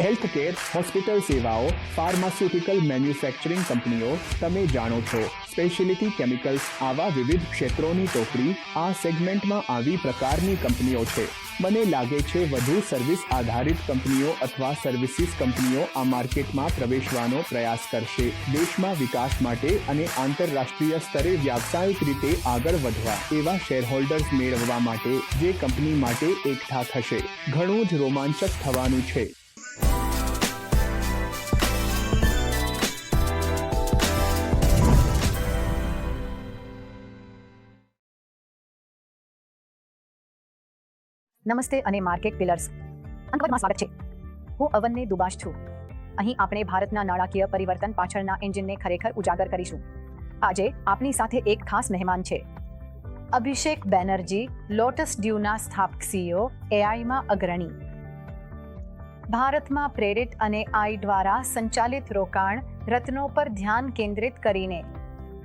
Health care hospital સેવાઓ, pharmaceutical manufacturing કંપનીઓ, તમે જાણો છો. સ્પેશિયલિટી કેમિકલ્સ આવા વિવિધ ક્ષેત્રોની ટોકરી આ સેગમેન્ટમાં આવી પ્રકારની કંપનીઓ છે. મને લાગે છે વધુ સર્વિસ આધારિત કંપનીઓ અથવા સર્વિસીસ કંપનીઓ આ માર્કેટમાં પ્રવેશવાનો પ્રયાસ કરશે. દેશમાં વિકાસ માટે અને આંતરરાષ્ટ્રીય સ્તરે વ્યાવસાયિક રીતે આગળ વધવા એવા શેરહોલ્ડર્સ મેળવવા માટે જે કંપની માટે એકઠા થશે. ઘણું જ રોમાંચક થવાનું છે. નમસ્તે અને માર્કેટ પિલર્સ. અંકવરમાં સ્વાગત છે. હું અવનને દુબાશ છું. અહીં આપણે ભારતના નાણાકીય પરિવર્તન પાછળના એન્જિનને ખરેખર ઉજાગર કરીશું. આજે આપણી સાથે એક ખાસ મહેમાન છે. અભિષેક બેનર્જી, લોટસ ડ્યુના સ્થાપક સીઓ એઆઈમાં અગ્રણી. ભારતમાં પ્રેરિત અને આઈ દ્વારા સંચાલિત રોકાણ રત્નો પર ધ્યાન કેન્દ્રિત કરીને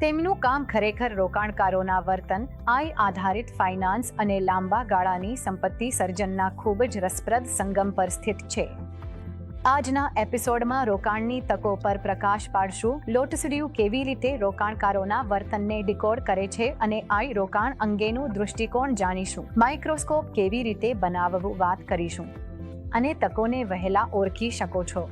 તેમનું કામ ખરેખર રોકાણકારોના વર્તન, આય આધારિત ફાઇનાન્સ અને લાંબા ગાળાની સંપત્તિ સર્જનના ખૂબ જ રસપ્રદ સંગમ પર સ્થિત છે. આજના એપિસોડમાં રોકાણની તકો પર પ્રકાશ પાડશું, લોટસડ્યુ કેવી રીતે રોકાણકારોના વર્તનને ડિકોડ કરે છે અને આઈ રોકાણ અંગેનું દૃષ્ટિકોણ જાણીશું. માઇક્રોસ્કોપ કેવી રીતે બનાવવું વાત કરીશું. અને તકોને વહેલા ઓળખી શકો છો.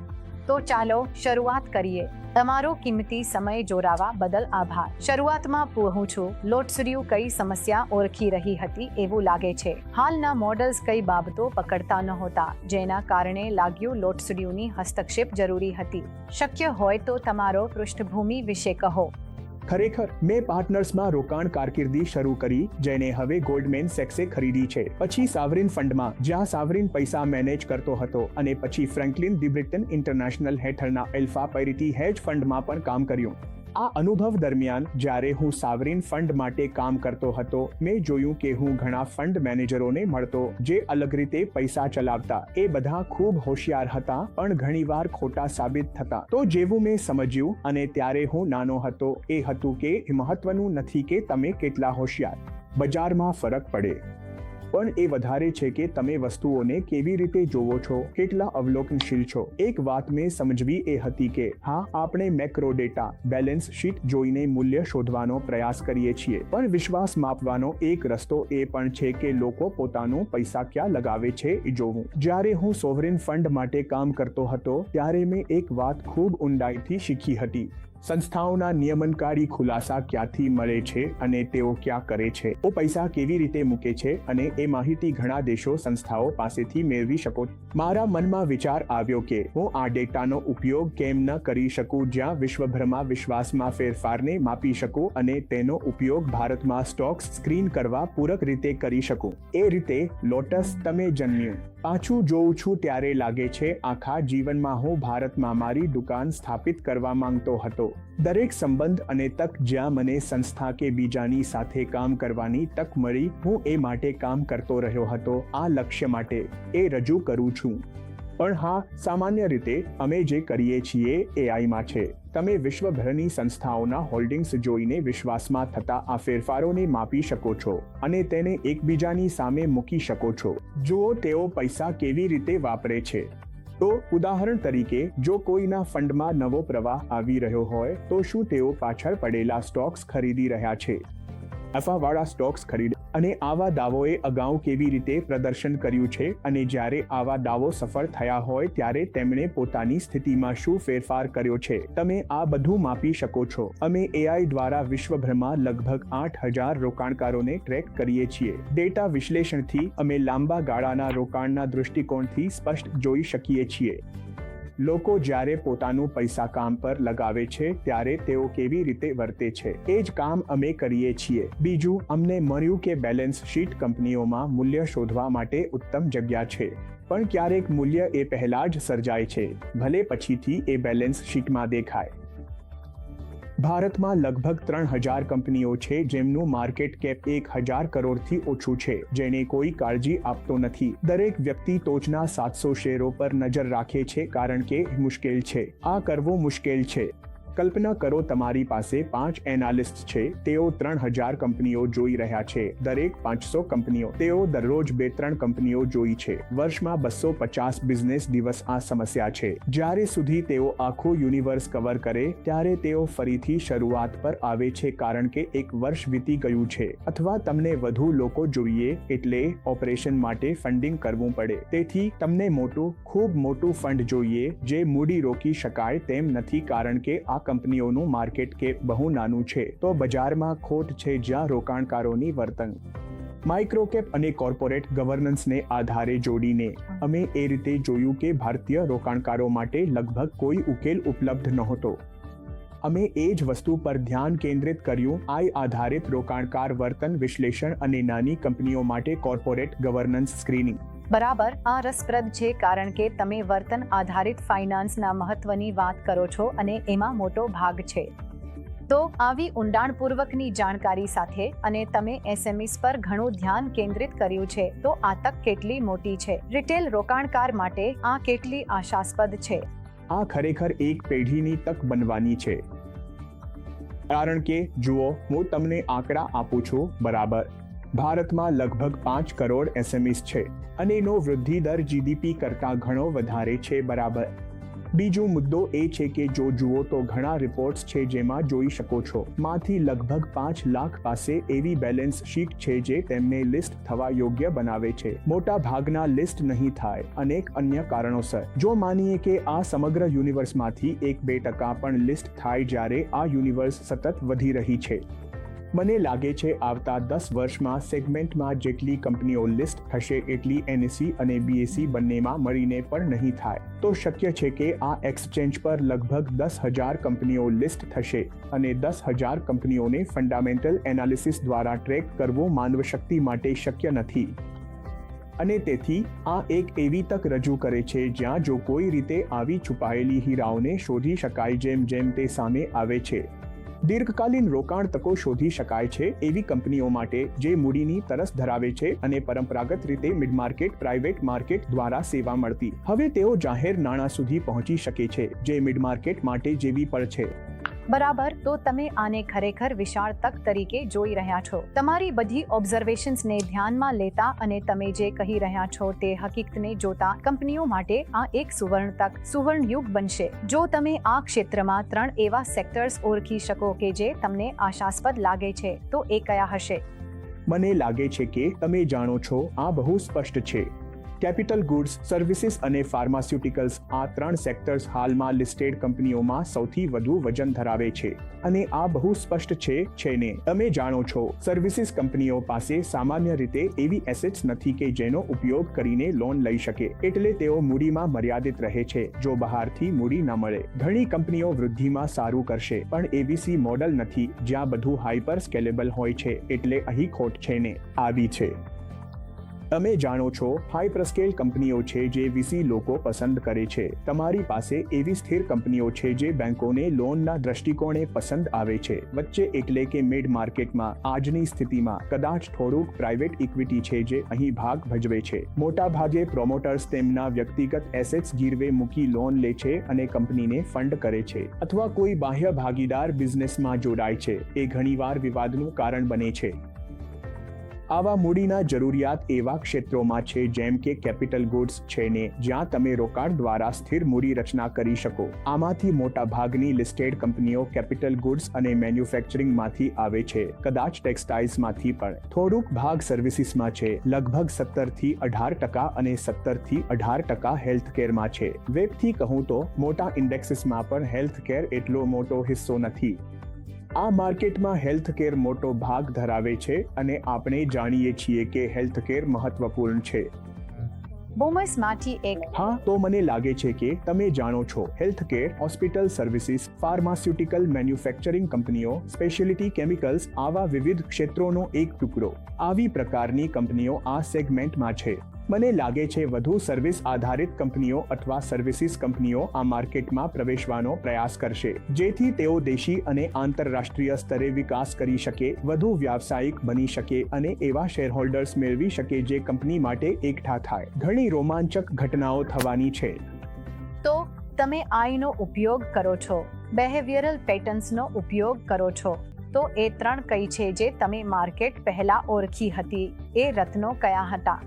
તો ચાલો શરૂઆત કરીએ. તમારો કિંમતી સમય જોરાવા બદલ આભાર. શરૂઆતમાં પૂહું છું. લોટસર્યુ કઈ સમસ્યા ઓળખી રહી હતી એવું લાગે છે. હાલના મોડલ્સ કઈ બાબતો પકડતા નહોતા, જેના કારણે લાગ્યું લોટસર્યુની હસ્તક્ષેપ જરૂરી હતી. શક્ય હોય તો તમારો પૃષ્ઠભૂમિ વિશે કહો. ખરેખર, મેં પાર્ટનર્સમાં રોકાણ કારકિર્દી શરૂ કરી, જેને હવે ગોલ્ડમેન સેક્સે ખરીદી છે. પછી સાવરિન ફંડમાં, જ્યાં સાવરિન પૈસા મેનેજ કરતો હતો અને પછી ફ્રેન્કલિન દિબ્રિટન ઇન્ટરનેશનલ હેઠળના એલ્ફા પેરિટી હેજ ફંડમાં પણ કામ કર્યું. આ અનુભવ દરમિયાન જ્યારે હું સાવરીન ફંડ માટે કામ કરતો હતો, મેં જોયું કે હું ઘણા ફંડ મેનેજરોને મળતો, જે અલગ રીતે પૈસા ચલાવતા, એ બધા ખૂબ હોશિયાર હતા, પણ ઘણીવાર ખોટા સાબિત થતા. તો જેવું મેં સમજ્યું અને ત્યારે હું નાનો હતો, એ હતું કે મહત્વનું નથી કે તમે કેટલા હોશિયાર. બજારમાં ફરક પડે. પણ એ વધારે છે કે તમે વસ્તુઓને કેવી રીતે જોવો છો, કેટલા અવલોકનશીલ છો. એક વાત મેં સમજવી એ હતી કે, હા, આપણે મેક્રો ડેટા, બેલેન્સ શીટ જોઈને મૂલ્ય શોધવાનો પ્રયાસ કરીએ છીએ. પણ વિશ્વાસ માપવાનો એક રસ્તો એ પણ છે કે લોકો પોતાનું પૈસા ક્યાં લગાવે છે એ જોવું. જ્યારે હું સોવરિન ફંડ માટે કામ કરતો હતો, ત્યારે મેં એક વાત ખૂબ ઊંડાઈથી શીખી હતી. સંસ્થાઓના નિયમનકારી ખુલાસા ક્યાંથી મળે છે અને તેઓ ક્યાં કરે છે? ઓ પૈસા કેવી રીતે મૂકે છે અને એ માહિતી ઘણા દેશો સંસ્થાઓ પાસેથી મેળવી શકો મારા મનમાં વિચાર આવ્યો કે હું આ ડેટાનો ઉપયોગ કેમ ન કરી શકું જ્યાં વિશ્વભરમાં વિશ્વાસમાં ફેરફારને માપી શકું અને તેનો ઉપયોગ ભારતમાં સ્ટોક્સ સ્ક્રીન કરવા પૂરક રીતે કરી શકું? એ રીતે, લોટસ, તમે જન્મ્યું. પાછું જોઉં છું ત્યારે લાગે છે, આખા જીવનમાં હું ભારતમાં મારી દુકાન સ્થાપિત કરવા માંગતો હતો. દરેક સંબંધ અને તક જ્યાં મને સંસ્થા કે બીજાની સાથે કામ કરવાની તક મળી, હું એ માટે કામ કરતો રહ્યો હતો. આ લક્ષ્ય માટે એ રજૂ કરું છું. પણ હા, સામાન્ય રીતે અમે જે કરીએ છીએ એઆઈમાં છે. તમે વિશ્વભરની સંસ્થાઓના હોલ્ડિંગ્સ જોઈને વિશ્વાસમાં થતા આ ફેરફારોને માપી શકો છો અને તેને એકબીજાની સામે મૂકી શકો છો. જુઓ તેઓ પૈસા કેવી રીતે વાપરે છે? તો ઉદાહરણ તરીકે, જો કોઈના ફંડમાં નવો પ્રવાહ આવી રહ્યો હોય, તો શું તેઓ પાછળ પડેલા સ્ટોક્સ ખરીદી રહ્યા છે? અફાવાળા સ્ટોક્સ ખરીદે અને આવા દાવોએ અગાઉ કેવી રીતે પ્રદર્શન કર્યું છે અને જ્યારે આવા દાવો સફળ થયા હોય ત્યારે તેમણે પોતાની સ્થિતિમાં શું ફેરફાર કર્યો છે? તમે આ બધું માપી શકો છો. અમે એઆઈ દ્વારા વિશ્વભરમાં લગભગ આઠ હજાર રોકાણકારોને ટ્રેક કરીએ છીએ. ડેટા વિશ્લેષણથી અમે લાંબા ગાળાના રોકાણના દૃષ્ટિકોણથી સ્પષ્ટ જોઈ શકીએ છીએ. લોકો જ્યારે પોતાનું પૈસા કામ પર લગાવે છે, ત્યારે તેઓ કેવી રીતે વર્તે છે? એ જ કામ અમે કરીએ છીએ. બીજું, અમને મળ્યું કે બેલેન્સ શીટ કંપનીઓમાં મૂલ્ય શોધવા માટે ઉત્તમ જગ્યા છે. પણ ક્યારેક મૂલ્ય એ પહેલા જ સર્જાય છે. ભલે પછીથી એ બેલેન્સ શીટમાં દેખાય. ભારતમાં લગભગ ત્રણ હજાર કંપનીઓ છે જેમનું માર્કેટ કેપ એક હજાર કરોડથી ઓછું છે, જેને કોઈ કાળજી આપતો નથી. દરેક વ્યક્તિ ટોચના સાતસો શેરો પર નજર રાખે છે કારણ કે મુશ્કેલ છે. આ કરવું મુશ્કેલ છે. કલ્પના કરો તમારી પાસે પાંચ એનાલિસ્ટ છે, તેઓ ત્રણ હજાર કંપનીઓ જોઈ રહ્યા છે, દરેક પાંચસો કંપનીઓ, તેઓ દરરોજ બે ત્રણ કંપનીઓ જોઈ છે. વર્ષમાં બસો પચાસ બિઝનેસ દિવસ આ સમસ્યા છે. જ્યારે સુધી તેઓ આખું યુનિવર્સ કવર કરે, ત્યારે તેઓ ફરીથી શરૂઆત પર આવે છે કારણ કે એક વર્ષ વીતી ગયું છે. અથવા તમને વધુ લોકો જોઈએ, એટલે ઓપરેશન માટે ફંડિંગ કરવું પડે. તેથી, તમને મોટું, ખૂબ મોટું ફંડ જોઈએ, જે મૂડી રોકી શકાય તેમ નથી કારણ કે આ કંપનીઓનું માર્કેટ કે બહુ નાનું છે, તો બજારમાં ખોટ છે જ્યાં રોકાણકારોની વર્તન. માઇક્રોકેપ અને કોર્પોરેટ ગવર્નન્સને આધારે જોડીને, અમે એ રીતે જોયું કે ભારતીય રોકાણકારો માટે લગભગ કોઈ ઉકેલ ઉપલબ્ધ નહોતો. અમે એ જ વસ્તુ પર ધ્યાન કેન્દ્રિત કર્યું, આઈ આધારિત રોકાણકાર વર્તન વિશ્લેષણ અને નાની કંપનીઓ માટે કોર્પોરેટ ગવર્નન્સ સ્ક્રીનિંગ બરાબર, આ રસપ્રદ છે કારણ કે તમે વર્તન આધારિત ફાઇનાન્સના મહત્વની વાત કરો છો અને એમાં મોટો ભાગ છે. તો આવી ઊંડાણપૂર્વકની જાણકારી સાથે અને તમે એસએમઈસ પર ઘણું ધ્યાન કેન્દ્રિત કર્યું છે, તો આ તક કેટલી મોટી છે? રિટેલ રોકાણકાર માટે આ કેટલી આશાસ્પદ છે? આ ખરેખર એક પેઢીની તક બનવાની છે. કારણ કે, જુઓ, હું તમને આંકડા આપું છું, બરાબર. ભારતમાં લગભગ પાંચ કરોડ એસએમઈસ છે અને એનો વૃદ્ધિ દર જીડીપી કરતાં ઘણો વધારે છે, બરાબર. બીજો મુદ્દો એ છે કે જો જુઓ તો ઘણા રિપોર્ટ્સ છે જેમાં જોઈ શકો છો, માંથી લગભગ પાંચ લાખ પાસે એવી બેલેન્સ શીટ છે જે તેમને લિસ્ટ થવા યોગ્ય બનાવે છે. મોટા ભાગના લિસ્ટ નહીં થાય, અનેક અન્ય કારણોસર. જો માનીએ કે આ સમગ્ર યુનિવર્સમાંથી એક બે ટકા પણ લિસ્ટ થાય જ્યારે આ યુનિવર્સ સતત વધી રહી છે. મને લાગે છે આવતા દસ વર્ષમાં સેગમેન્ટમાં જેટલી કંપનીઓ લિસ્ટ થશે એટલી એનએસસી અને બીએસસી બંનેમાં મળીને પણ નહીં થાય. તો શક્ય છે કે આ એક્સચેન્જ પર લગભગ દસ હજાર કંપનીઓ લિસ્ટ થશે અને દસ હજાર કંપનીઓને ફંડામેન્ટલ એનાલિસિસ દ્વારા ટ્રેક કરવો માનવશક્તિ માટે શક્ય નથી. અને તેથી, આ એક એવી તક રજૂ કરે છે જ્યાં જો કોઈ રીતે આવી છુપાયેલી હીરાઓને શોધી શકાય જેમ જેમ તે સામે આવે છે. દીર્ઘકાલીન રોકાણ તકો શોધી શકાય છે એવી કંપનીઓ માટે જે મૂડીની તરસ ધરાવે છે અને પરંપરાગત રીતે મિડ માર્કેટ પ્રાઇવેટ માર્કેટ દ્વારા સેવા મળતી. હવે તેઓ જાહેર નાણાં સુધી પહોંચી શકે છે જે મિડ માર્કેટ માટે જેવી પણ છે. બરાબર, તો તમે આને ખરેખર વિશાળ તક તરીકે જોઈ રહ્યા છો. તમારી બધી ઓબ્ઝર્વેશન્સને ધ્યાનમાં લેતા અને તમે જે કહી રહ્યા છો તે હકીકતને જોતા કંપનીઓ માટે આ એક સુવર્ણ તક, સુવર્ણ યુગ બનશે. જો તમે આ ક્ષેત્રમાં ત્રણ એવા સેક્ટર્સ ઓળખી શકો કે જે તમને આશાસ્પદ લાગે છે, તો એ કયા હશે? મને લાગે છે કે તમે જાણો છો, આ બહુ સ્પષ્ટ છે. કેપિટલ ગુડ્સ, સર્વિસીસ અને ફાર્માસ્યુટિકલ્સ આ ત્રણ સેક્ટર્સ હાલમાં લિસ્ટેડ કંપનીઓમાં સૌથી વધુ વજન ધરાવે છે. અને આ બહુ સ્પષ્ટ છે છે ને? તમે જાણો છો, સર્વિસીસ કંપનીઓ પાસે સામાન્ય રીતે એવી એસેટ્સ નથી કે જેનો ઉપયોગ કરીને લોન લઈ શકે. એટલે તેઓ મૂડીમાં મર્યાદિત રહે છે, જો બહારથી મૂડી ન મળે. ઘણી કંપનીઓ વૃદ્ધિમાં સારું કરશે, પણ એવીસી મોડલ નથી, જ્યાં બધું હાઈપર સ્કેલેબલ હોય છે, એટલે અહીં ખોટ છે ને? આવી છે. તમે જાણો છો હાઈપરસ્કેલ કંપનીઓ છે જે વીસી લોકો પસંદ કરે છે. તમારી પાસે એવી સ્થિર કંપનીઓ છે જે બેંકોને લોનના દ્રષ્ટિકોણે પસંદ આવે છે. વચ્ચે એટલે કે મિડ માર્કેટમાં આજની સ્થિતિમાં, કદાચ થોડુંક પ્રાઇવેટ ઇક્વિટી છે જે અહીં ભાગ ભજવે છે. મોટા ભાગે પ્રોમોટર્સ તેમના વ્યક્તિગત એસેટ્સ ગીરવે મૂકી લોન લે છે અને કંપનીને ફંડ કરે છે. અથવા કોઈ બાહ્ય ભાગીદાર બિઝનેસમાં જોડાય છે. એ ઘણીવાર વિવાદનું કારણ બને છે. આવા મૂડીના જરૂરિયાત એવા ક્ષેત્રોમાં છે જેમ કે કેપિટલ ગુડ્સ છે ને, જ્યાં તમે રોકાણ દ્વારા સ્થિર મૂડી રચના કરી શકો. આમાંથી મોટા ભાગની લિસ્ટેડ કંપનીઓ કેપિટલ ગુડ્સ અને મેન્યુફેક્ચરિંગમાંથી આવે છે. કદાચ ટેક્સટાઇલ્સમાંથી પણ. થોડુંક ભાગ સર્વિસીસમાં છે. લગભગ સત્તરથી અઢાર ટકા અને સત્તરથી અઢાર ટકા હેલ્થ કેરમાં છે. વેબથી કહું તો, મોટા ઇન્ડેક્સીસમાં પણ હેલ્થ કેર એટલો મોટો હિસ્સો નથી. આ માર્કેટમાં હેલ્થ કેર મોટો ભાગ ધરાવે છે અને આપણે જાણીએ છીએ કે હેલ્થ કેર મહત્વપૂર્ણ છે. બોમસમાંથી એક હા તો મને લાગે છે કે તમે જાણો છો health care hospital services pharmaceutical manufacturing કંપનીઓ સ્પેશિયલિટી કેમિકલ્સ આવા વિવિધ ક્ષેત્રોનો એક ટુકડો. આવી પ્રકારની કંપનીઓ આ સેગમેન્ટમાં છે. મને લાગે છે વધુ સર્વિસ આધારિત કંપનીઓ અથવા સર્વિસીસ કંપનીઓ આ માર્કેટમાં પ્રવેશવાનો પ્રયાસ કરશે, જેથી તેઓ દેશી અને આંતરરાષ્ટ્રીય સ્તરે વિકાસ કરી શકે, વધુ વ્યાવસાયિક બની શકે અને એવા શેરહોલ્ડર્સ મેળવી શકે જે કંપની માટે એકઠા થાય. ઘણી રોમાંચક ઘટનાઓ થવાની છે. તો તમે આઈનો ઉપયોગ કરો છો બિહેવિયરલ પેટર્ન્સનો ઉપયોગ કરો છો. તો એ ત્રણ કઈ છે જે તમે માર્કેટ પહેલા ઓળખી હતી, એ રત્નો કયા હતા?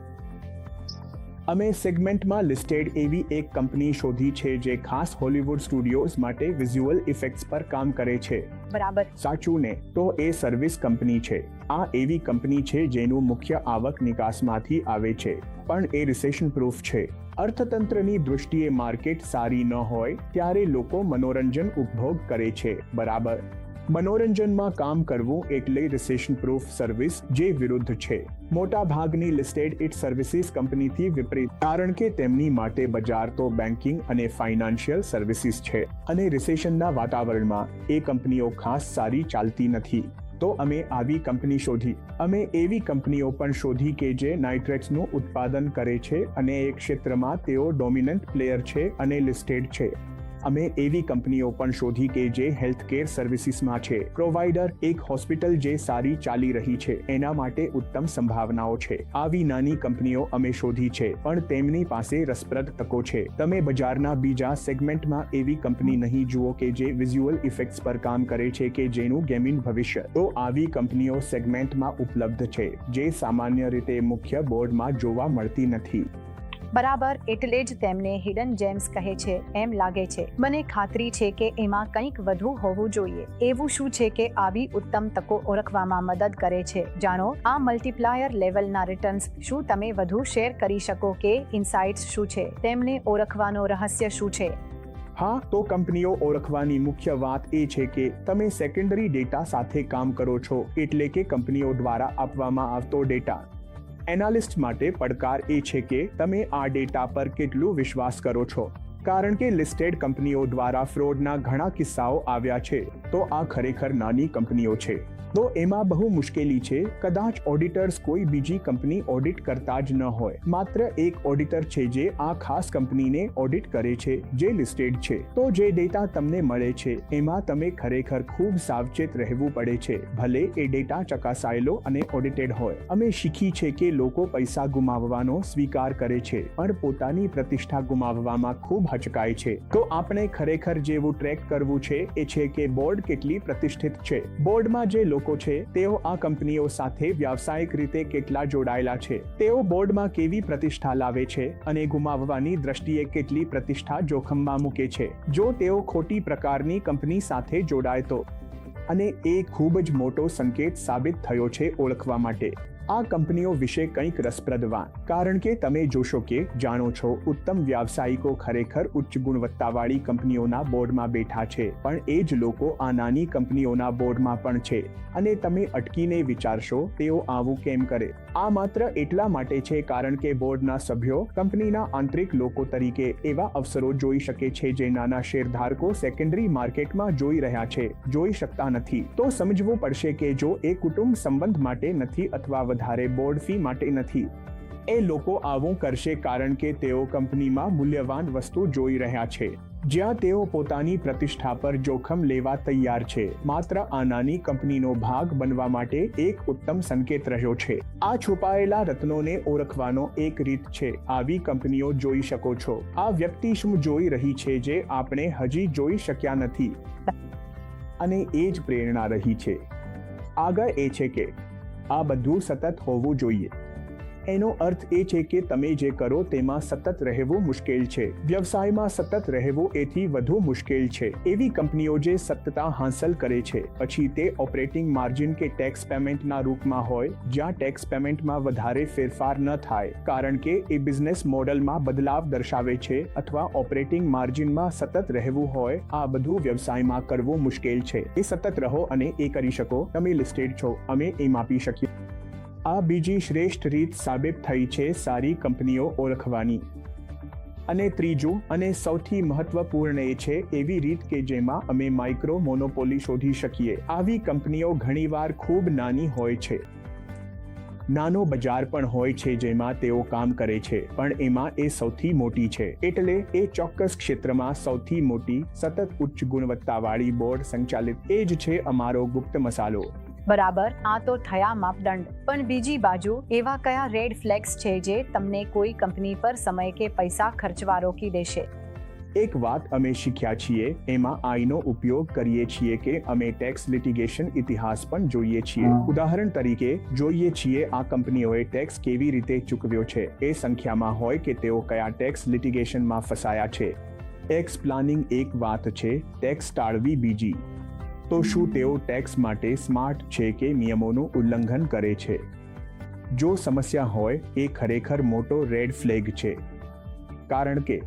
અમે સેગમેન્ટમાં લિસ્ટેડ એવી એક કંપની શોધી છે જે ખાસ હોલિવૂડ સ્ટુડિયોઝ માટે વિઝ્યુઅલ ઇફેક્ટ્સ પર કામ કરે છે. બરાબર. સાચું ને? તો એ સર્વિસ કંપની છે. આ એવી કંપની છે જેનું મુખ્ય આવક નિકાસમાંથી આવે છે પણ એ રિસેશન પ્રૂફ છે. અર્થતંત્રની દૃષ્ટિએ માર્કેટ સારી ન હોય ત્યારે લોકો મનોરંજન ઉપભોગ કરે છે. બરાબર. મનોરંજનમાં કામ કરવું એટલે રિસેશન પ્રૂફ સર્વિસ જે વિરુદ્ધ છે. મોટા ભાગની લિસ્ટેડ ઇટ સર્વિસીસ કંપનીથી વિપરીત, કારણ કે તેમની માટે બજાર તો બેન્કિંગ અને ફાઇનાન્શિયલ સર્વિસીસ છે. અને રિસેશનના વાતાવરણમાં એ કંપનીઓ ખાસ સારી ચાલતી નથી. તો અમે આવી કંપની શોધી, અમે એવી કંપનીઓ પણ શોધી કે જે નાઇટ્રેટ્સનું ઉત્પાદન કરે છે અને એ ક્ષેત્રમાં તેઓ ડોમિનન્ટ પ્લેયર છે અને લિસ્ટેડ છે. અમે એવી કંપનીઓ પણ શોધી કે જે હેલ્થકેર સર્વિસીસમાં છે. પ્રોવાઈડર એક હોસ્પિટલ જે સારી ચાલી રહી છે. એના માટે ઉત્તમ સંભાવનાઓ છે. આવી નાની કંપનીઓ અમે શોધી છે, પણ તેમની પાસે રસપ્રદ તકો છે. તમે બજારના બીજા સેગમેન્ટમાં એવી કંપની નહીં જુઓ કે જે વિઝ્યુઅલ ઇફેક્ટ્સ પર કામ કરે છે કે જેનું ગેમિંગ ભવિષ્ય. તો આવી કંપનીઓ સેગમેન્ટમાં ઉપલબ્ધ છે, જે સામાન્ય રીતે મુખ્ય બોર્ડમાં જોવા મળતી નથી. બરાબર એટલે જ તેમને હિડન જેમ્સ કહે છે, એમ લાગે છે. મને ખાતરી છે કે એમાં કંઈક વધુ હોવું જોઈએ. એવું શું છે કે આવી ઉત્તમ તકો ઓળખવામાં મદદ કરે છે? જાણો, આ મલ્ટીપ્લાયર લેવલના રિટર્ન્સ શું તમે વધુ શેર કરી શકો કે ઇનસાઇટ્સ શું છે? તેમને ઓળખવાનો રહસ્ય શું છે? હા, તો કંપનીઓ ઓળખવાની મુખ્ય વાત એ છે કે તમે સેકન્ડરી ડેટા સાથે કામ કરો છો, એટલે કે કંપનીઓ દ્વારા આપવામાં આવતો ડેટા એનાલિસ્ટ માટે પડકાર એ છે કે તમે આ ડેટા પર કેટલું વિશ્વાસ કરો છો. કારણ કે લિસ્ટેડ કંપનીઓ દ્વારા ફ્રોડના ઘણા કિસ્સાઓ આવ્યા છે, તો આ ખરેખર નાની કંપનીઓ છે. તો એમાં બહુ મુશ્કેલી છે. કદાચ ઓડિટર્સ કોઈ બીજી કંપની ઓડિટ કરતા જ ન હોય. માત્ર એક ઓડિટર છે જે આ ખાસ કંપનીને ઓડિટ કરે છે, જે લિસ્ટેડ છે. તો જે ડેટા તમને મળે છે, એમાં તમે ખરેખર ખૂબ સાવચેત રહેવું પડે છે. ભલે એ ડેટા ચકાસાયેલો અને ઓડિટેડ હોય. અમે શીખી છે કે લોકો પૈસા ગુમાવવાનો સ્વીકાર કરે છે, પણ પોતાની પ્રતિષ્ઠા ગુમાવવામાં ખૂબ હચકાય છે. તો આપણે ખરેખર જેવું ટ્રેક કરવું છે, એ છે કે બોર્ડ કેટલી પ્રતિષ્ઠિત છે. બોર્ડમાં જે લોકો છે, તેઓ આ કંપનીઓ સાથે વ્યાવસાયિક રીતે કેટલા જોડાયેલા છે. તેઓ બોર્ડમાં કેવી પ્રતિષ્ઠા લાવે છે અને ગુમાવવાની દ્રષ્ટિએ કેટલી પ્રતિષ્ઠા જોખમમાં મૂકે છે. જો તેઓ ખોટી પ્રકારની કંપની સાથે જોડાય તો. અને એ ખૂબ જ મોટો સંકેત સાબિત થયો છે ઓળખવા માટે. આ કંપનીઓ વિશે કંઈક રસપ્રદ વાત કારણ કે તમે જોશો કે, જાણો છો, ઉત્તમ વ્યાવસાયિકો ખરેખર ઉચ્ચ ગુણવત્તાવાળી કંપનીઓના બોર્ડમાં બેઠા છે, પણ એ જ લોકો આ નાની કંપનીઓના બોર્ડમાં પણ છે. અને તમે અટકીને વિચારશો, તેઓ આવું કેમ કરે? આ માત્ર એટલા માટે છે કારણ કે બોર્ડના સભ્યો કંપનીના આંતરિક લોકો તરીકે એવા અવસરો જોઈ શકે છે જે નાના શેરધારકો સેકન્ડરી માર્કેટમાં જોઈ રહ્યા છે, જોઈ શકતા નથી. તો સમજવું પડશે કે જો એ કુટુંબ સંબંધ માટે નથી અથવા વધારે બોર્ડ ફી માટે નથી. એ લોકો આવું કરશે કારણ કે તેઓ કંપનીમાં મૂલ્યવાન વસ્તુ જોઈ રહ્યા છે. જ્યાં તેઓ પોતાની પ્રતિષ્ઠા પર જોખમ લેવા તૈયાર છે. માત્ર આ નાની કંપનીનો ભાગ બનવા માટે એક ઉત્તમ સંકેત રહ્યો છે. આ છુપાયેલા રત્નોને ઓળખવાનો એક રીત છે. આવી કંપનીઓ જોઈ શકો છો. આ વ્યક્તિ શું જોઈ રહી છે જે આપણે હજી જોઈ શક્યા નથી. અને એ જ પ્રેરણા રહી છે. આગળ એ છે કે આ બધું સતત હોવું જોઈએ. એનો અર્થ એ છે કે તમે જે કરો તેમાં સતત રહેવું મુશ્કેલ છે. વ્યવસાયમાં સતત રહેવું એથી વધુ મુશ્કેલ છે. એવી કંપનીઓ જે સતતા હાંસલ કરે છે. પછી તે ઓપરેટિંગ માર્જિન કે ટેક્સ પેમેન્ટના રૂપમાં હોય, જ્યાં ટેક્સ પેમેન્ટમાં વધારે ફેરફાર ન થાય, કારણ કે એ બિઝનેસ મોડલમાં બદલાવ દર્શાવે છે અથવા ઓપરેટિંગ માર્જિનમાં સતત રહેવું હોય, આ બધું વ્યવસાયમાં કરવું મુશ્કેલ છે. એ સતત રહો અને એ કરી શકો. તમે લિસ્ટેડ છો. અમે એ માપી શકીએ. આ બીજી શ્રેષ્ઠ રીત સાબિત થઈ છે સારી કંપનીઓ ઓળખવાની. અને ત્રીજું અને સૌથી મહત્વપૂર્ણ એ છે એવી રીત કે જેમાં અમે માઇક્રો મોનોપોલી શોધી શકીએ. આવી કંપનીઓ ઘણીવાર ખૂબ નાની હોય છે. નાનો બજાર પણ હોય છે જેમાં તેઓ કામ કરે છે, પણ એમાં એ સૌથી મોટી છે. એટલે એ ચોક્કસ ક્ષેત્રમાં સૌથી મોટી, સતત ઉચ્ચ ગુણવત્તાવાળી બોર્ડ સંચાલિત. એ જ છે અમારો ગુપ્ત મસાલો. બરાબર? આ તો થયા માપદંડ. પણ બીજી બાજુ એવા કયા રેડ ફ્લેગ્સ છે જે તમને કોઈ કંપની પર સમય કે પૈસા ખર્ચવા રોકી દેશે? એક વાત અમે શીખ્યા છીએ એમાં આઈનો ઉપયોગ કરીએ છીએ કે અમે ટેક્સ લિટિગેશન ઇતિહાસ પણ જોઈએ છીએ. ઉદાહરણ તરીકે જોઈએ છીએ આ કંપનીઓએ ટેક્સ કેવી રીતે ચૂકવ્યો છે. એ સંખ્યામાં હોય કે તેઓ કયા ટેક્સ લિટિગેશનમાં ફસાયા છે. ટેક્સ પ્લાનિંગ એક વાત છે ટેક્સ ટાળવી બીજી. તો શું તેઓ ટેક્સ માટે સ્માર્ટ છે કે નિયમોનું ઉલ્લંઘન કરે છે? જો સમસ્યા હોય, એ ખરેખર મોટો રેડ ફ્લેગ છે. કારણ કે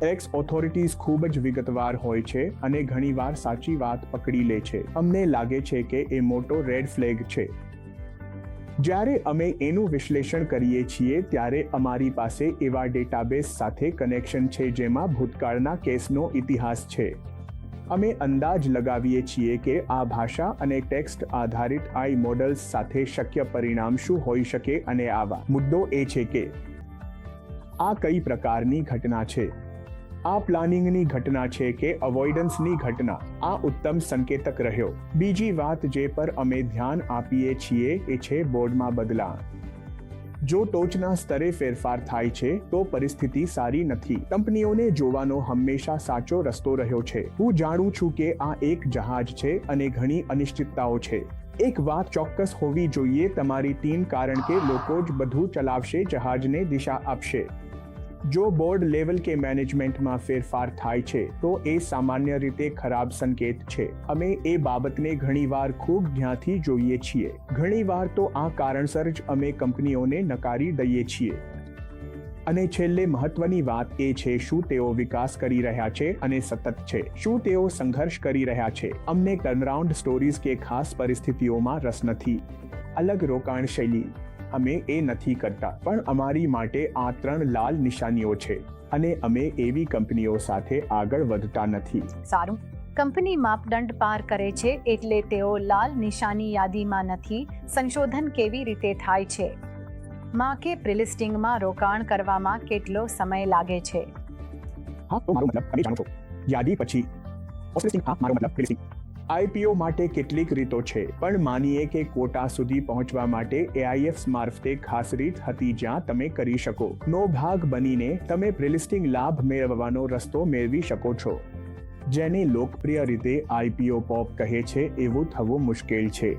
ટેક્સ ઓથોરિટીઝ ખૂબ જ વિગતવાર હોય છે અને ઘણીવાર સાચી વાત પકડી લે છે. અમને લાગે છે કે એ મોટો રેડ ફ્લેગ છે. જ્યારે અમે એનું વિશ્લેષણ કરીએ છીએ, ત્યારે અમારી પાસે એવા ડેટાબેઝ સાથે કનેક્શન છે જેમાં ભૂતકાળના કેસનો ઇતિહાસ છે. અમે અંદાજ લગાવીએ છીએ કે આ ભાષા અને ટેક્સ્ટ આધારિત આઈ મોડલ્સ સાથે શક્ય પરિણામ શું હોઈ શકે અને આવા મુદ્દો એ છે કે આ કઈ પ્રકારની ઘટના છે? આ પ્લાનિંગની ઘટના છે કે અવોઇડન્સની ઘટના. આ ઉત્તમ સંકેતક રહ્યો. બીજી વાત જે પર અમે ધ્યાન આપીએ છીએ એ છે બોર્ડમાં બદલાણ. જો ટોચના સ્તરે ફેરફાર થાય છે, તો પરિસ્થિતિ સારી નથી. કંપનીઓને જોવાનો હંમેશા સાચો રસ્તો રહ્યો છે. હું જાણું છું કે આ એક જહાજ છે અને ઘણી અનિશ્ચિતતાઓ છે. એક વાત ચોક્કસ હોવી જોઈએ તમારી ટીમ કારણ કે લોકો જ બધું ચલાવશે, જહાજને દિશા આપશે. જો બોર્ડ લેવલ કે મેનેજમેન્ટમાં ફેરફાર થાય છે, તો એ સામાન્ય રીતે ખરાબ સંકેત છે. અમે એ બાબતને ઘણીવાર ખૂબ ધ્યાનથી જોઈએ છીએ. ઘણીવાર તો આ કારણસર જ અમે કંપનીઓને નકારી દઈએ છીએ. અને છેલ્લે મહત્વની વાત એ છે શું તેઓ વિકાસ કરી રહ્યા છે અને સતત છે. શું તેઓ સંઘર્ષ કરી રહ્યા છે. અમને ટર્નરાઉન્ડ સ્ટોરીઝ કે ખાસ પરિસ્થિતિઓમાં રસ નથી. અલગ રોકાણ શૈલી. અમે એ નથી કરતા પણ અમારી માટે આ ત્રણ લાલ નિશાનીઓ છે અને અમે એવી કંપનીઓ સાથે આગળ વધતા નથી. સારું. કંપની માપદંડ પાર કરે છે એટલે તેઓ લાલ નિશાની યાદીમાં નથી. સંશોધન કેવી રીતે થાય છે? માં કે પ્રિલિસ્ટિંગમાં રોકાણ કરવામાં કેટલો સમય લાગે છે? હા તો મારો મતલબ તમે જાણો છો. યાદી પછી ઓફલિસ્ટિંગ હા મારો મતલબ લિસ્ટિંગ આઈપીઓ માટે કેટલીક રીતો છે, પણ માનીએ કે કોટા સુધી પહોંચવા માટે એઆઈએફ મારફતે ખાસ રીત હતી જ્યાં તમે કરી શકો. નો ભાગ બનીને તમે પ્રિલિસ્ટિંગ લાભ મેળવવાનો રસ્તો મેળવી શકો છો. જેને લોકપ્રિય રીતે આઈપીઓ પોપ કહે છે, એવું થવું મુશ્કેલ છે.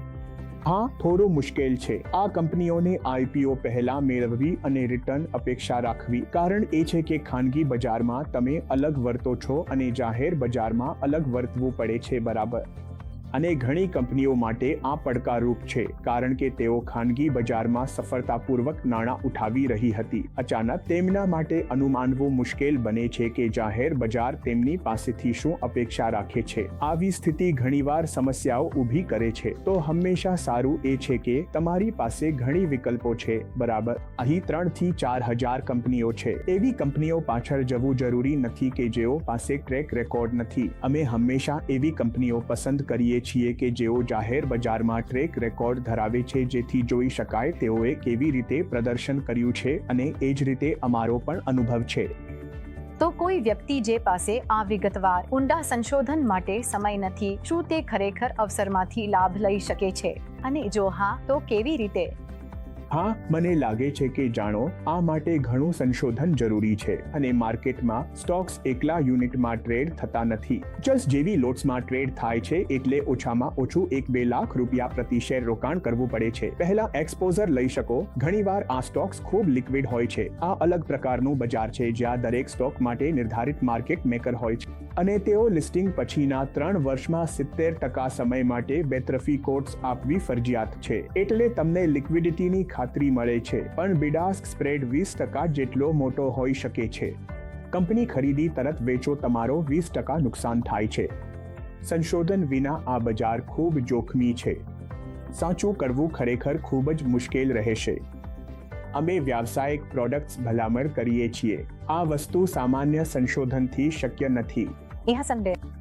હા? થોડું મુશ્કેલ છે. આ કંપનીઓને આઈપીઓ પહેલા મેળવવી અને રિટર્ન અપેક્ષા રાખવી. કારણ એ છે કે ખાનગી બજારમાં તમે અલગ વર્તો છો અને જાહેર બજારમાં અલગ વર્તવું પડે છે, બરાબર. અને ઘણી કંપનીઓ માટે આ પડકારરૂપ છે, કારણ કે તેઓ ખાનગી બજારમાં સફળતાપૂર્વક નાણાં ઉઠાવી રહી હતી. અચાનક તેમના માટે અનુમાનવું મુશ્કેલ બને છે કે જાહેર બજાર તેમની પાસેથી શું અપેક્ષા રાખે છે. આવી સ્થિતિ ઘણીવાર સમસ્યાઓ ઊભી કરે છે. તો હંમેશા સારું એ છે કે તમારી પાસે ઘણી વિકલ્પો છે, બરાબર? અહીં ત્રણથી ચાર હજાર કંપનીઓ છે. એવી કંપનીઓ પાછળ જવું જરૂરી નથી કે જેઓ પાસે ટ્રેક રેકોર્ડ નથી. અમે હંમેશા એવી કંપનીઓ પસંદ કરીએ છીએ કે જેઓ જાહેર બજારમાં ટ્રેક રેકોર્ડ ધરાવે છે જેથી જોઈ શકાય તેઓએ કેવી રીતે પ્રદર્શન કર્યું છે અને એ જ રીતે અમારો પણ અનુભવ છે. તો કોઈ વ્યક્તિ જે પાસે આ વિગતવાર ઊંડા સંશોધન માટે સમય નથી, શું તે ખરેખર અવસરમાંથી લાભ લઈ શકે છે? અને જો હા, તો કેવી રીતે? હા, મને લાગે છે કે જાણો, આ માટે ઘણું સંશોધન જરૂરી છે અને માર્કેટમાં સ્ટોક્સ એકલા યુનિટમાં ટ્રેડ થતા નથી. જસ્ટ જેવી લોટ્સમાં ટ્રેડ થાય છે એટલે ઓછામાં ઓછું એક બે લાખ રૂપિયા પ્રતિ શેર રોકાણ કરવું પડે છે. પહેલા એક્સપોઝર લઈ શકો, ઘણીવાર આ સ્ટોક્સ ખૂબ લિક્વિડ હોય છે. આ અલગ પ્રકારનું બજાર છે જ્યાં દરેક સ્ટોક માટે નિર્ધારિત માર્કેટ મેકર હોય છે. અને તેઓ લિસ્ટિંગ પછીના ત્રણ વર્ષમાં સિત્તેર ટકા સમય માટે બેતરફી કોટ્સ આપવી ફરજિયાત છે. એટલે તમને લિક્વિડિટીની ખાતરી મળે છે, પણ બિડાસ્ક સ્પ્રેડ વીસ ટકા જેટલો મોટો હોઈ શકે છે. કંપની ખરીદી તરત વેચો તમારો વીસ ટકા નુકસાન થાય છે. સંશોધન વિના આ બજાર ખૂબ જોખમી છે. સાચું કરવું ખરેખર ખૂબ જ મુશ્કેલ રહેશે. અમે વ્યાવસાયિક પ્રોડક્ટ્સ ભલામણ કરીએ છીએ. આ વસ્તુ સામાન્ય સંશોધનથી શક્ય નથી.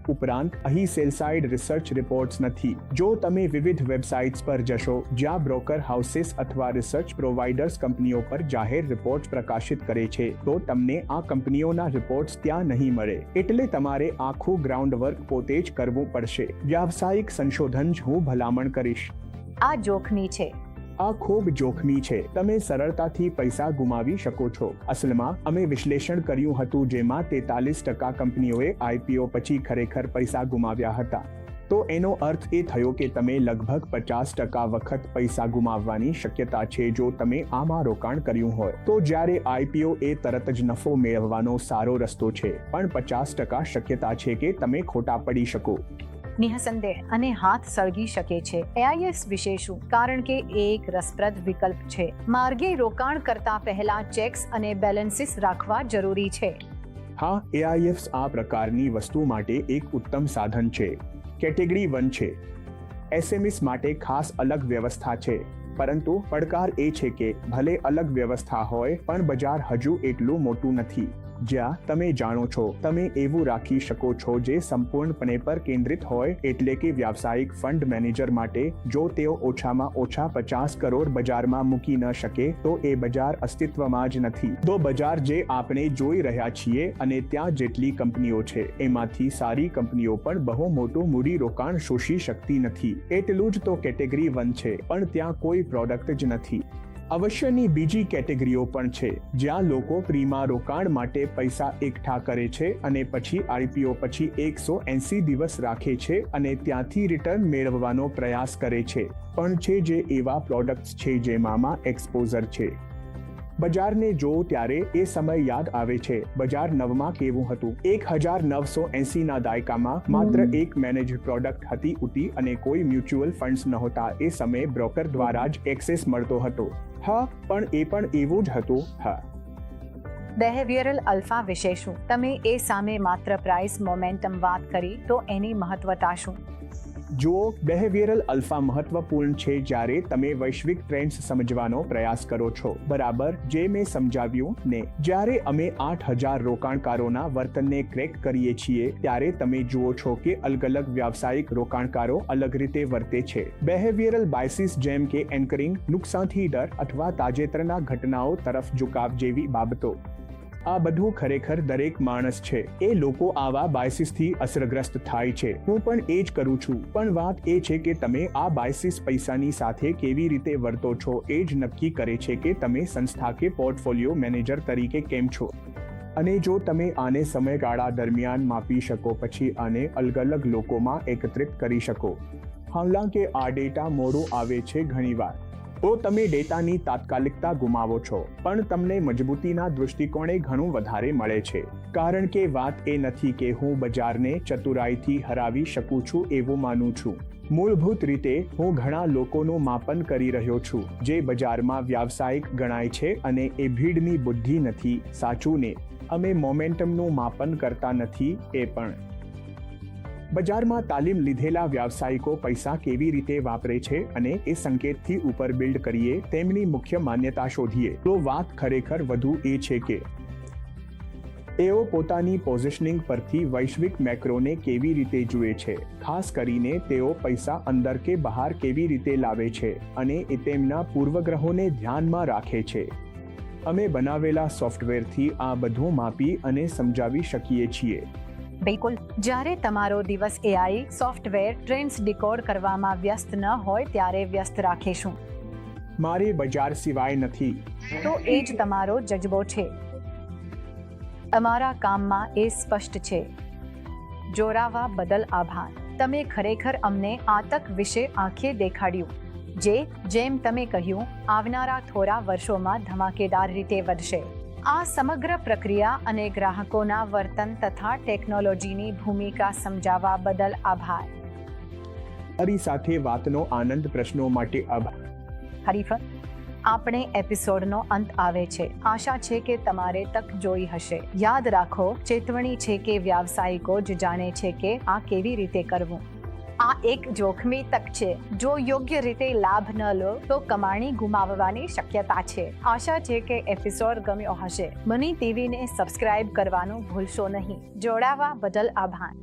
ઉપરાંત અહીં સેલસાઇડ રિસર્ચ રિપોર્ટ્સ નથી. જો તમે વિવિધ વેબસાઇટ્સ પર જશો જ્યાં બ્રોકર હાઉસીસ અથવા રિસર્ચ પ્રોવાઇડર્સ કંપનીઓ પર જાહેર રિપોર્ટ્સ પ્રકાશિત કરે છે તો તમને આ કંપનીઓના રિપોર્ટ્સ ત્યાં નહીં મળે. એટલે તમારે આખું ગ્રાઉન્ડ વર્ક પોતે જ કરવું પડશે. વ્યાવસાયિક સંશોધન જ હું ભલામણ કરીશ. આ જોખમી છે. આ ખૂબ જોખમી છે. તમે સરળતાથી પૈસા ગુમાવી શકો છો. અસલમાં, અમે વિશ્લેષણ કર્યું હતું જેમાં તેતાલીસ ટકા કંપનીઓએ આઈપીઓ પછી ખરેખર પૈસા ગુમાવ્યા હતા. તો એનો અર્થ એ થયો કે તમે લગભગ પચાસ ટકા વખત પૈસા ગુમાવવાની શક્યતા છે જો તમે આમાં રોકાણ કર્યું હોય. તો જ્યારે આઈપીઓ એ તરત જ નફો મેળવવાનો સારો રસ્તો છે, પણ પચાસ ટકા શક્યતા છે કે તમે ખોટા પડી શકો. નિઃસંદેહ અને હાથ સળગી શકે છે. એઆઈએસ વિશે શું કારણ કે એક રસપ્રદ વિકલ્પ છે. માર્ગે રોકાણ કરતા પહેલા ચેક્સ અને બેલેન્સીસ રાખવા જરૂરી છે. હા એઆઈએફ્સ આ પ્રકારની વસ્તુ માટે એક ઉત્તમ સાધન છે. કેટેગરી વન છે. એસએમએસ માટે ખાસ અલગ વ્યવસ્થા છે. પરંતુ પડકાર એ છે કે ભલે અલગ વ્યવસ્થા હોય, પણ બજાર હજુ એટલું મોટું નથી. જ્યાં તમે જાણો છો, તમે એવું રાખી શકો છો જે સંપૂર્ણપણે પર કેન્દ્રિત હોય, એટલે કે વ્યાવસાયિક ફંડ મેનેજર માટે, જો તેઓ ઓછામાં ઓછા પચાસ કરોડ બજારમાં મૂકી ન શકે, તો એ બજાર અસ્તિત્વમાં જ નથી. તો બજાર જે આપણે જોઈ રહ્યા છીએ અને ત્યાં જેટલી કંપનીઓ છે, એમાંથી સારી કંપનીઓ પણ બહુ મોટું મૂડી રોકાણ શોષી શકતી નથી. એટલું જ તો કેટેગરી વન છે, પણ ત્યાં કોઈ પ્રોડક્ટ જ નથી. અવશ્યની બીજી કેટેગરીઓ પણ છે, જ્યાં લોકો ફ્રીમાં રોકાણ માટે પૈસા એકઠા કરે છે અને પછી આઈપીઓ પછી એકસો એંસી દિવસ રાખે છે અને ત્યાંથી રિટર્ન મેળવવાનો પ્રયાસ કરે છે. પણ છે જે એવા પ્રોડક્ટ્સ છે જેમાંમાં એક્સપોઝર છે. બજારને જોવો ત્યારે એ સમય યાદ આવે છે. બજાર નવમાં કેવું હતું? એક હજાર નવસો એસી ના દાયકામાં માત્ર એક મેનેજ પ્રોડક્ટ હતી ઉતી અને કોઈ મ્યુચ્યુઅલ ફંડ્સ નહોતા. એ સમયે બ્રોકર દ્વારા જ એક્સેસ મળતો હતો. હા પણ એ પણ એવું જ હતું. હા. બિહેવિયરલ અલ્ફા વિશે શું? તમે એ સામે માત્ર પ્રાઇસ મોમેન્ટમ વાત કરી તો એની મહત્વતા શું? જો બિહેવિયરલ અલ્ફા મહત્વપૂર્ણ છે જ્યારે તમે વૈશ્વિક ટ્રેન્ડ્સ સમજવાનો પ્રયાસ કરો છો. બરાબર? જે મેં સમજાવ્યું ને. જ્યારે અમે આઠ હજાર રોકાણકારોના વર્તનને ક્રેક કરીએ છીએ, ત્યારે તમે જુઓ છો કે અલગ અલગ વ્યાવસાયિક રોકાણકારો અલગ રીતે વર્તે છે. બિહેવિયરલ બાયસીસ જેમ કે એન્કરિંગ નુકસાનથી ડર અથવા તાજેતરના ઘટનાઓ તરફ ઝુકાવ જેવી બાબતો. આ બધું ખરેખર દરેક માણસ છે. એ લોકો આવા બાયસીસથી અસરગ્રસ્ત થાય છે. હું પણ એ જ કરું છું. પણ વાત એ છે કે તમે આ બાયસીસ પૈસાની સાથે કેવી રીતે વર્તો છો એ જ નક્કી કરે છે કે તમે સંસ્થા કે પોર્ટફોલિયો મેનેજર તરીકે કેમ છો. અને જો તમે આને સમયગાળા દરમિયાન માપી શકો પછી આને અલગ અલગ લોકોમાં એકત્રિત કરી શકો. હાલાંકે આ ડેટા મોડો આવે છે ઘણીવાર. તો તમે ડેટાની તાત્કાલિકતા ગુમાવો છો, પણ તમને મજબૂતીના દૃષ્ટિકોણે ઘણું વધારે મળે છે. કારણ કે વાત એ નથી કે હું બજારને ચતુરાઈથી હરાવી શકું છું એવું માનું છું. મૂળભૂત રીતે, હું ઘણા લોકોનું માપન કરી રહ્યો છું, જે બજારમાં વ્યાવસાયિક ગણાય છે અને એ ભીડની બુદ્ધિ નથી, સાચું ને? અમે મોમેન્ટમનું માપન કરતા નથી, એ પણ. બજારમાં તાલીમ લીધેલા વ્યાવસાયિકો પૈસા કેવી રીતે વાપરે છે અને એ સંકેતથી ઉપર બિલ્ડ કરીએ તેમની મુખ્ય માન્યતા શોધીએ. તો વાત ખરેખર વધુ એ છે કે તેઓ પોતાની પોઝિશનિંગ પરથી વૈશ્વિક મેક્રોને કેવી રીતે જુએ છે? ખાસ કરીને તેઓ પૈસા અંદર કે બહાર કેવી રીતે લાવે છે અને એ તેમના પૂર્વગ્રહોને ધ્યાનમાં રાખે છે. અમે બનાવેલા સોફ્ટવેરથી આ બધું માપી અને સમજાવી શકીએ છીએ. બિલકુલ. જ્યારે તમારો દિવસ એઆઈ સોફ્ટવેર ટ્રેન્ડ્સ ડિકોડ કરવામાં વ્યસ્ત ન હોય ત્યારે વ્યસ્ત રાખીશું. મારે બજાર સિવાય નથી. તો એ જ તમારો જજબો છે. તમારા કામમાં એ સ્પષ્ટ છે. જોરાવા બદલ આભાર. તમે ખરેખર અમને આતક વિશે આંખે દેખાડ્યું. જે જેમ તમે કહ્યું આવનારા થોડા વર્ષોમાં ધમાકેદાર રીતે વધશે. આ સમગ્ર પ્રક્રિયા અને ગ્રાહકોના વર્તન તથા ટેકનોલોજીની ભૂમિકા સમજાવવા બદલ આભાર. મારી સાથે વાતનો આનંદ પ્રશ્નો માટે આભાર. હરીફ આપણે એપિસોડનો અંત આવે છે. આશા છે કે તમારે તક જોઈ હશે. યાદ રાખો ચેતવણી છે કે વ્યાવસાયિકો જ જાણે છે કે આ કેવી રીતે કરવું. આ એક જોખમી તક છે. જો યોગ્ય રીતે લાભ ન લો, તો કમાણી ગુમાવવાની શક્યતા છે. આશા છે કે એપિસોડ ગમ્યો હશે. મની ટીવીને સબસ્ક્રાઇબ કરવાનું ભૂલશો નહીં. જોડાવા બદલ આભાર.